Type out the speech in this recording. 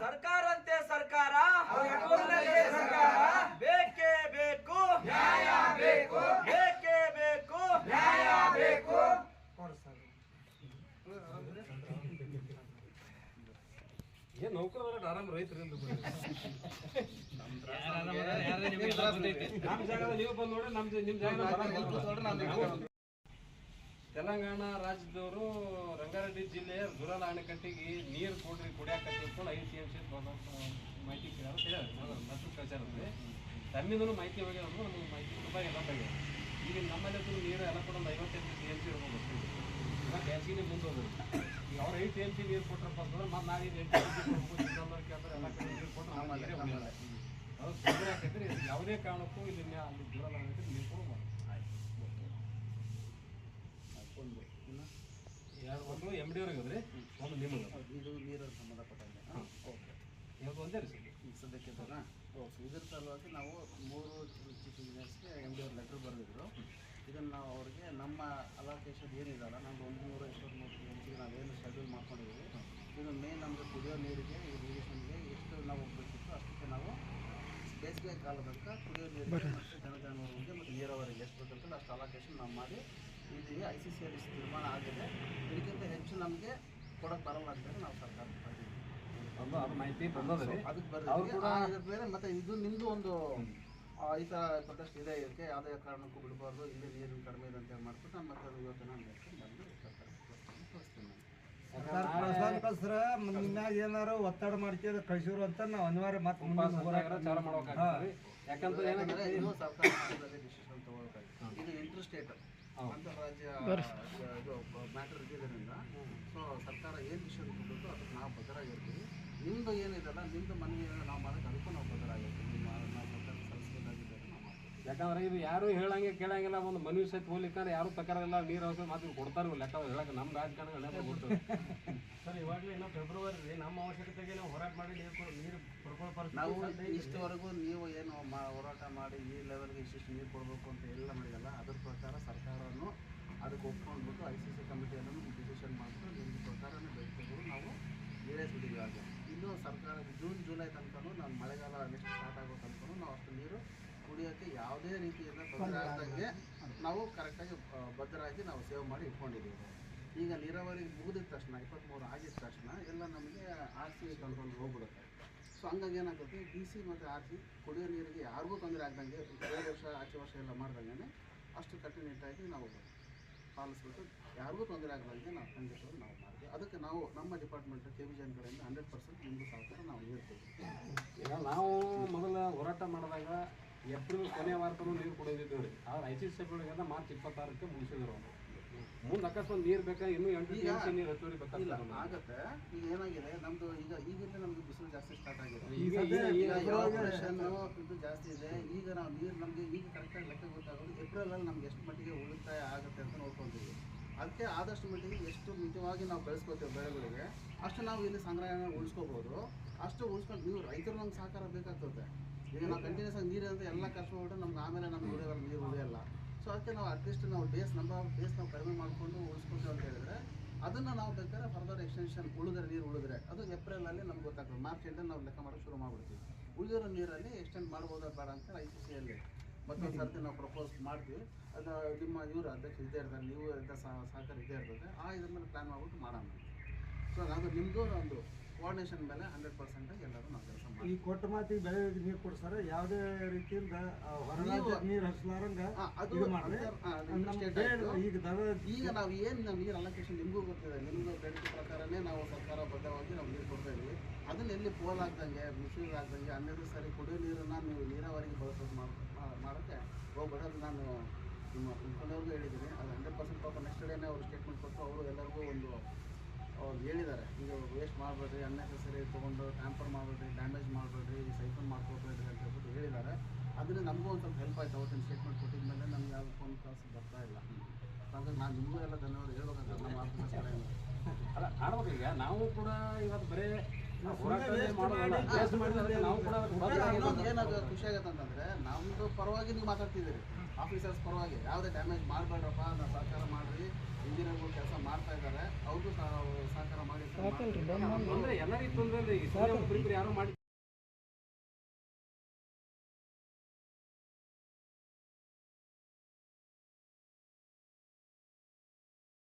ಸರ್ಕಾರಂತೆ ಸರ್ಕಾರ. ಬೇಕೇ ಬೇಕು. ಬೇಕೇ. ಬೇಕು ಏನ್ ನೌಕರ ಆರಾಮ್ ರೈತರು ನಮ್ ಜಾಗ ನೀವು ಬಂದ್ ನೋಡಿ ನಮ್ ನಿಮ್ ಜಾಗ ತೆಲಂಗಾಣ ರಾಜ್ಯದವರು ರಂಗಾರೆಡ್ಡಿ ಜಿಲ್ಲೆಯ ದುರಾಲ ಅಣೆಕಟ್ಟಿಗೆ ನೀರು ಕೊಡ್ರಿ ಕುಡಿಯಾಕ ತಿಳ್ಕೊಂಡು ಐದು ಸಿ ಎಂ ಸಿ ಮಾಹಿತಿ ಕೇಳೋದು ಹೇಳ್ಯಾರ ತಮ್ಮಿಂದಲೂ ಮಾಹಿತಿ ಹೋಗ್ಯಾರ ಅಂದ್ರೆ ನಮಗೆ ಮಾಹಿತಿ ತುಂಬ ಎಲ್ಲ ಬಗ್ಗೆ ಈಗ ನಮ್ಮಲ್ಲಿ ನೀರು ಎಲ್ಲ ಕೂಡ ಒಂದು ಐವತ್ತೆಂಟು ಸಿ ಎಂ ಸಿ ಇರ್ಬೋದು. ಇವಾಗ ಬ್ಯಾಸಿಗೆ ಮುಂದೆ ಹೋದ್ರು. ಈಗ ಅವ್ರು ಐದು ಸಿ ಎಂ ಸಿ ನೀರು ಕೊಟ್ರಪ್ಪ ಅಂತಂದ್ರೆ ಮತ್ತೆ ಇದು ಎಂಟು ಕೇಳಿದ್ರೆ ಎಲ್ಲ ಕಡೆ ನೀರು ಕೊಟ್ಟರೆ ಅದು ತೊಂದರೆ ಆಕೈತ್ರಿ ಯಾವುದೇ ಕಾರಣಕ್ಕೂ ಇಲ್ಲಿ ಅಲ್ಲಿ ದುರಾಲ ನಿಮ್ಮ ಅವ್ರಿಗೆ ಅದ್ರಿ ಒಂದು ನಿಮಗೆ ಇದು ನೀರು ಸಂಬಂಧಪಟ್ಟಂಗೆ ಓಕೆ. ಇವತ್ತು ಒಂದೇ ರೀ ಸದ್ಯಕ್ಕೆ ಓಕೆ ಇದ್ರ ಸಲುವಾಗಿ ನಾವು ಮೂರು ಚೀಫ್ ಇಂಜಿನಿಯರ್ಸ್ಗೆ ಎಂ ಡಿ ಅವ್ರ ಲೆಟ್ರ್ ಬರೆದಿದ್ರು ಇದನ್ನು ನಾವು ಅವ್ರಿಗೆ ನಮ್ಮ ಅಲೋಕೇಶನ್ ಏನಿದಲ್ಲ ನಮ್ದು ಒಂದು ನೂರ ಇಪ್ಪತ್ತ್ಮೂರು ಎಮ್ಸಿಗೆ ನಾವೇನು ಶೆಡ್ಯೂಲ್ ಮಾಡ್ಕೊಂಡಿದ್ದೀವಿ. ಇದು ಮೇನ್ ನಮಗೆ ಕುಡಿಯೋ ನೀರಿಗೆ ಇರಿಗೇಷನ್ಗೆ ಎಷ್ಟು ನಾವು ಹೋಗ್ಬೇಕಿತ್ತು ಅಷ್ಟಕ್ಕೆ ನಾವು ಬೇಸಿಗೆ ಕಾಲ ತನಕ ಕುಡಿಯೋ ನೀರಿಗೆ ಮತ್ತು ಜನಜಾನುವಾರಿಗೆ ಮತ್ತು ನೀರಾವರಿಗೆ ಎಷ್ಟು ಬೇಕಂತ ಅಷ್ಟು ಅಲೋಕೇಶನ್ ನಾವು ಮಾಡಿ ಇದು ಐ ಸಿ ಸಿ ಅಲ್ಲಿ ನಿರ್ಮಾಣ ಆಗಿದೆ. ಇದಕ್ಕಿಂತ ಹೆಚ್ಚು ನಮಗೆ ಕೊಡೋಕೆ ಬರಲ್ಲ ಅಂತೇಳಿ ನಾವು ಸರ್ಕಾರ ಒಂದು ಅದು ಮಾಹಿತಿ ಅದಕ್ಕೆ ಅವ್ರು ಬರ್ರಿ ಕೂಡ- ಆ, ಇದ್ರ ಬೇರೆ ಮತ್ತೆ ಇದು ನಿಮ್ದು ಒಂದು ಈ ಥರ ಪ್ರೊಟೆಸ್ಟ್ ಇದೆ. ಇದಕ್ಕೆ ಯಾವುದೇ ಕಾರಣಕ್ಕೂ ಬಿಡಬಾರ್ದು. ಇಲ್ಲಿ ನೀರು ಕಡಿಮೆ ಇದೆ ಅಂತ ಹೇಳಿ ಮಾಡ್ಬಿಟ್ಟು ನಾನು ಮತ್ತೆ ಅದು ಮಾಡ್ಕೊಂಡು ಬಂದು ಸರ್ಕಾರಕ್ಕೆ ಕಳಿಸ್ತೀನಿ ಕಳ್ಸ್ರ ಏನಾರು ಒತ್ತಡ ಮಾಡ್ತಿದ್ರೆ ಕಳ್ಸಿರು ಅಂತ ನಾವು ಅನಿವಾರ್ಯ ಮತ್ತೆ ಯಾಕಂದ್ರೆ ಸರ್ಕಾರ ಡಿಸಿಷನ್ ತಗೊಳ್ಬೇಕು ಇದು ಇಂಟರ್ ಸ್ಟೇಟ್ ಅಂತಾರಾಜ್ಯ ಇದು ಮ್ಯಾಟರ್ ಇದ್ದಿದ್ದರಿಂದ ಸೊ ಸರ್ಕಾರ ಏನು ವಿಷಯ ತಗೊಳ್ಬೇಕು ಅದಕ್ಕೆ ನಾವು ಬದ್ಧರಾಗಿರ್ತೀವಿ. ನಿಮ್ಮದು ಏನಿದೆಲ್ಲ ನಿಮ್ಮದು ಮನವಿ ನಾವು ಮಾಡೋಕ್ಕೆ ಅದಕ್ಕೂ ನಾವು ಬದ್ಧರಾಗಿರ್ತೀವಿ. ನಿಮ್ಮ ನಾವು ಸರ್ಕಾರ ಸಲ್ಲಿಸಬೇಕಾಗಿದ್ದರೆ ನಾವು ಮಾಡ್ತೀವಿ ಯಾಕಂದ್ರೆ ಇದು ಯಾರು ಹೇಳಂಗೆ ಕೇಳಂಗಿಲ್ಲ ಒಂದು ಮನವಿ ಸಹಿತ ಹೋಗ್ಲಿಕ್ಕಂದ್ರೆ ಯಾರು ತಕರಲ್ಲ ನೀರು ಅವಶ್ಯ ಮಾತು ಕೊಡ್ತಾರೆ ಲೆಕ್ಕ ಹೇಳಕ್ಕೆ ನಮ್ಮ ರಾಜಕಾರಣ ಸರ್ ಇವಾಗಲೇ ಇನ್ನೂ ಫೆಬ್ರವರಿ ನಮ್ಮ ಅವಶ್ಯಕತೆಗೆ ನಾವು ಹೋರಾಟ ಮಾಡಿ ನೀರು ಕೊಡ್- ನೀರು ನಾವು ಇಷ್ಟವರೆಗೂ ನೀವು ಏನು ಮಾ ಹೋರಾಟ ಮಾಡಿ ಈ ಲೆವೆಲ್ಗೆ ಇಷ್ಟಿಷ್ಟು ನೀರು ಕೊಡಬೇಕು ಅಂತ ಎಲ್ಲ ಮಾಡಿದಲ್ಲ ಅದ್ರ ಪ್ರಕಾರ ಸರ್ಕಾರವನ್ನು ಅದಕ್ಕೆ ಒಪ್ಕೊಂಡ್ಬಿಟ್ಟು ಐ ಸಿ ಸಿ ಕಮಿಟಿಯನ್ನು ಡಿಸಿಷನ್ ಮಾಡಿಬಿಟ್ಟು ನಿಮ್ಮ ಪ್ರಕಾರನೇ ಬೆಳೆಸಿದ್ರು ನಾವು ಈಡೇರಿಸ್ಬಿಟ್ಟಿದ್ದೀವಿ ಆಗ ಇನ್ನು ಸರ್ಕಾರ ಜೂನ್ ಜುಲೈ ತನಕ ನಾನು ಮಳೆಗಾಲ ನೆಕ್ಸ್ಟ್ ಸ್ಟಾರ್ಟ್ ಆಗೋ ತನಕ ನಾವು ಅಷ್ಟು ನೀರು ಕುಡಿಯೋಕ್ಕೆ ಯಾವುದೇ ರೀತಿಯಿಂದ ತೊಂದರೆ ಆಗದಂಗೆ ನಾವು ಕರೆಕ್ಟಾಗಿ ಭದ್ರಾಗಿ ನಾವು ಸೇವ್ ಮಾಡಿ ಇಟ್ಕೊಂಡಿದ್ದೀವಿ. ಈಗ ನೀರಾವರಿ ಮುಗಿದ ತಕ್ಷಣ ಇಪ್ಪತ್ತ್ಮೂರು ಆಗಿದ ತಕ್ಷಣ ಎಲ್ಲ ನಮಗೆ ಆರ್ ಸಿ ಕಂಟ್ರೋಲ್ ಹೋಗ್ಬಿಡುತ್ತೆ. ಸೊ ಹಂಗಾಗಿ ಏನಾಗುತ್ತೆ, ಡಿ ಸಿ ಮತ್ತು ಆರ್ ಸಿ ಕುಡಿಯೋ ನೀರಿಗೆ ಯಾರಿಗೂ ತೊಂದರೆ ಆಗ್ದಂಗೆ ಎರಡು ವರ್ಷ, ಆಚೆ ವರ್ಷ ಎಲ್ಲ ಮಾಡ್ದಂಗೆ ಅಷ್ಟು ಕಟ್ಟುನಿಟ್ಟಾಗಿ ನಾವು ಪಾಲಿಸ್ಬಿಟ್ಟು ಯಾರಿಗೂ ತೊಂದರೆ ಆಗದಂಗೆ ನಾವು ಖಂಡಿತವಾಗಿ ನಾವು ಮಾಡ್ತೀವಿ. ಅದಕ್ಕೆ ನಾವು ನಮ್ಮ ಡಿಪಾರ್ಟ್ಮೆಂಟ್ ಕೆ ವಿ ಜನ್ ಕಡೆಯಿಂದ ಹಂಡ್ರೆಡ್ ಪರ್ಸೆಂಟ್ ನಿಮ್ಮದು ಸಹಕಾರ ನಾವು ನೀಡ್ತೀವಿ. ಈಗ ನಾವು ಮೊದಲ ಹೋರಾಟ ಮಾಡಿದಾಗ ಏಪ್ರಿಲ್ ಕೊನೆ ವಾರಕ್ಕೂ ನೀರು ಕುಡಿದಿದ್ದು ನೋಡಿ. ಆದ್ರೆ ಐ ಸಿ ಸಿ ಮಾರ್ಚ್ ಇಪ್ಪತ್ತಾರಕ್ಕೆ ಮುಗಿಸಿದ್ರು ಅವರು. ಮುಂದೆ ಅಕಸ್ಮಾತ್ ನೀರು ಬೇಕಾ? ಇನ್ನೂ ಎಂಟು ಟಿ ನೀರು ಹೆಚ್ಚುವರಿ ಇಲ್ಲ ಬೇಕಾಗ್ತದೆ ಆಗತ್ತೆ. ಈಗ ಏನಾಗಿದೆ? ನಮ್ದು ಈಗ ಈಗಿಂದ ನಮ್ಗೆ ಬಿಸಿಲು ಜಾಸ್ತಿ ಸ್ಟಾರ್ಟ್ ಆಗಿದೆ. ಈಗ ಈಗ ಈಗ evaporation ಇದು ಜಾಸ್ತಿ ಇದೆ. ಈಗ ನಾವು ನೀರು ನಮಗೆ ಈಗ ಕರೆಕ್ಟಾಗಿ ಲೆಕ್ಕ ಗೊತ್ತಾಗೋದು ಏಪ್ರಿಲಲ್ಲಿ ನಮ್ಗೆ ಎಷ್ಟು ಮಟ್ಟಿಗೆ ಉಳಿತಾಯ ಆಗುತ್ತೆ ಅಂತ ನೋಡ್ಕೊಂತೀವಿ. ಅದಕ್ಕೆ ಆದಷ್ಟು ಮಟ್ಟಿಗೆ ಎಷ್ಟು ಮಿತವಾಗಿ ನಾವು ಬೆಳೆಸ್ಕೋತೀವಿ ಬೆಳೆಗಳಿಗೆ ಅಷ್ಟು ನಾವು ಇಲ್ಲಿ ಸಂಗ್ರಹಣೆ ಉಳಿಸ್ಕೋಬಹುದು ಅಷ್ಟು ಉಳಿಸ್ಕೊಂಡು ನೀವು ರೈತರು ನಮ್ಗೆ ಸಹಕಾರ ಬೇಕಾಗ್ತದೆ. ಈಗ ನಾವು ಅಂತ ಎಲ್ಲ ಕಷ್ಟಪಟ್ಟು ನಮ್ಗೆ ಆಮೇಲೆ ನಮ್ಗೆ ಉಳಿಯೋಲ್ಲ ನೀರು ಉಳಿಯಲ್ಲ. ಸೊ ಅದಕ್ಕೆ ನಾವು ಅಟ್ಲೀಸ್ಟ್ ನಾವು ಡೇಸ್ ನಂಬರ್ ಬೇಸ್ ನಾವು ಕಡಿಮೆ ಮಾಡಿಕೊಂಡು ಉಳಿಸ್ಕೊತೀವಿ ಅಂತ ಹೇಳಿದ್ರೆ, ಅದನ್ನು ನಾವು ಬೇಕಾದ್ರೆ ಫರ್ದರ್ ಎಕ್ಸ್ಟೆನ್ಷನ್ ಉಳಿದ್ರೆ, ನೀರು ಉಳಿದ್ರೆ, ಅದು ಏಪ್ರಿಲಲ್ಲಿ ನಮ್ಗೆ ಗೊತ್ತಾಗ್ತದೆ. ಮಾರ್ಚ್ ಎಂಡಲ್ಲಿ ನಾವು ಲೆಕ್ಕ ಮಾಡೋಕೆ ಶುರು ಮಾಡಿಬಿಡ್ತೀವಿ. ಉಳಿದಿರೋ ನೀರಲ್ಲಿ ಎಕ್ಸ್ಟೆಂಡ್ ಮಾಡ್ಬೋದಾ ಬೇಡ ಅಂತ ಐ ಸಿ ಸಿಯಲ್ಲಿ ಮತ್ತೊಂದು ಸರ್ತಿ ನಾವು ಪ್ರಪೋಸ್ ಮಾಡ್ತೀವಿ. ಅದು ನಿಮ್ಮ ಇವರು ಅಧ್ಯಕ್ಷ ಇದ್ದೇ ಇರ್ತಾರೆ, ನೀವು ಅಂತ ಸಹಕಾರ ಇದ್ದೇ ಇರ್ತದೆ. ಆ ಇದ್ರ ಮೇಲೆ ಪ್ಲ್ಯಾನ್ ಮಾಡ್ಬಿಟ್ಟು ಮಾಡೋಣ ಸೊ ಅದು ನಿಮ್ಮದು ಒಂದು ಕೋಆರ್ಡಿನೇಷನ್ ಮೇಲೆ ಹಂಡ್ರೆಡ್ ಪರ್ಸೆಂಟ್ ಎಲ್ಲರೂ ನಾವು ಕೆಲಸ ಈ ಕೊಟ್ಟ ಮಾತಿಗೆ ಬೆಳೆ ನೀರು ಕೊಡ್ಸಾರ ಯಾವುದೇ ರೀತಿಯಿಂದ ನೀರು ಹರಿಸಲಾರಂಗ ಅದು. ಈಗ ದರ ಈಗ ನಾವು ಏನು ನಾವು ನೀರು ಅಲೋಕೇಶನ್ ನಿಮಗೂ ಗೊತ್ತಿದೆ ನಿಮ್ಮದು ಬೇಡಿಕೆ ಪ್ರಕಾರನೇ ನಾವು ಸರ್ಕಾರ ಬದ್ಧವಾಗಿ ನಾವು ನೀರು ಕೊಡ್ತಾ ಇದ್ವಿ. ಅದನ್ನ ಎಲ್ಲಿ ಪೋಲ್ ಆಗ್ದಂಗೆ ಮಿಸ್ಯೂಸ್ ಆಗ್ದಂಗೆ ಹನ್ನೆರಡು ಸರಿ ಕುಡಿಯೋ ನೀರನ್ನು ನೀವು ನೀರಾವರಿಗೆ ಬಳಸೋದು ಮಾಡ್- ಮಾಡೋಕ್ಕೆ ಹೋಗ್ಬೇಡ ಅದು ನಾನು ನಿಮ್ಮ ಮುಖಂಡವ್ರಿಗೂ ಹೇಳಿದ್ದೀನಿ. ಅದು ಹಂಡ್ರೆಡ್ ಪರ್ಸೆಂಟ್ ಪಾಪ ನೆಕ್ಸ್ಟ್ ಡೇನೇ ಅವರು ಸ್ಟೇಟ್ಮೆಂಟ್ ಕೊಟ್ಟು ಅವರು ಎಲ್ಲರಿಗೂ ಒಂದು ಅವ್ರು ಹೇಳಿದ್ದಾರೆ ಈಗ ವೇಸ್ಟ್ ಮಾಡಬೇಡ್ರಿ ಅನ್ನೆಸೆಸರಿ ತೊಗೊಂಡು ಟ್ಯಾಂಪರ್ ಮಾಡಬೇಡ್ರಿ ಡ್ಯಾಮೇಜ್ ಮಾಡಬೇಡ್ರಿ ಸೈಕಲ್ ಮಾಡ್ಕೊಬೇಡ್ರಿ ಅಂತ ಹೇಳ್ಬಿಟ್ಟು ಹೇಳಿದ್ದಾರೆ. ಅದರಿಂದ ನಮಗೂ ಒಂದು ಸ್ವಲ್ಪ ಹೆಲ್ಪ್ ಆಯ್ತು ಅವತ್ತಿನ ಸ್ಟೇಟ್ಮೆಂಟ್ ಕೊಟ್ಟಿದ ಮೇಲೆ ನಮ್ಗೆ ಯಾವ ಫೋನ್ ಕಾಲ್ಸ್ ಬರ್ತಾ ಇಲ್ಲ. ಹಾಗಾಗಿ ನಾನು ನಿಮಗೂ ಎಲ್ಲ ಧನ್ಯವಾದ ಹೇಳ್ಬೇಕಂತ ನಮ್ಮ ಆತ್ಮ ಅಲ್ಲ ಆಡ್ಬೇಕು ಈಗ. ನಾವು ಕೂಡ ಇವತ್ತು ಬರೀ ಏನಾಗ ಖುಷಿ ಆಗುತ್ತೆ ಅಂತಂದ್ರೆ ನಮ್ದು ಪರವಾಗಿ ನೀವು ಮಾತಾಡ್ತಿದ್ದೀರಿ. ಆಫೀಸರ್ಸ್ ಪರವಾಗಿ ಯಾವುದೇ ಡ್ಯಾಮೇಜ್ ಮಾಡಬೇಡ್ರಪ್ಪ ನಾವು ಸಹಕಾರ ಮಾಡ್ರಿ. ಇಂಜಿನಿಯರ್ಗಳು ಕೆಲಸ ಮಾಡ್ತಾ ಇದ್ದಾರೆ ಅವ್ರಿಗೂ ಸಹಕಾರ ಮಾಡಿ ತೊಂದ್ರೆ ಎಲ್ಲರಿಗೂ ತೊಂದ್ರೆ ಯಾರೋ ಮಾಡಿ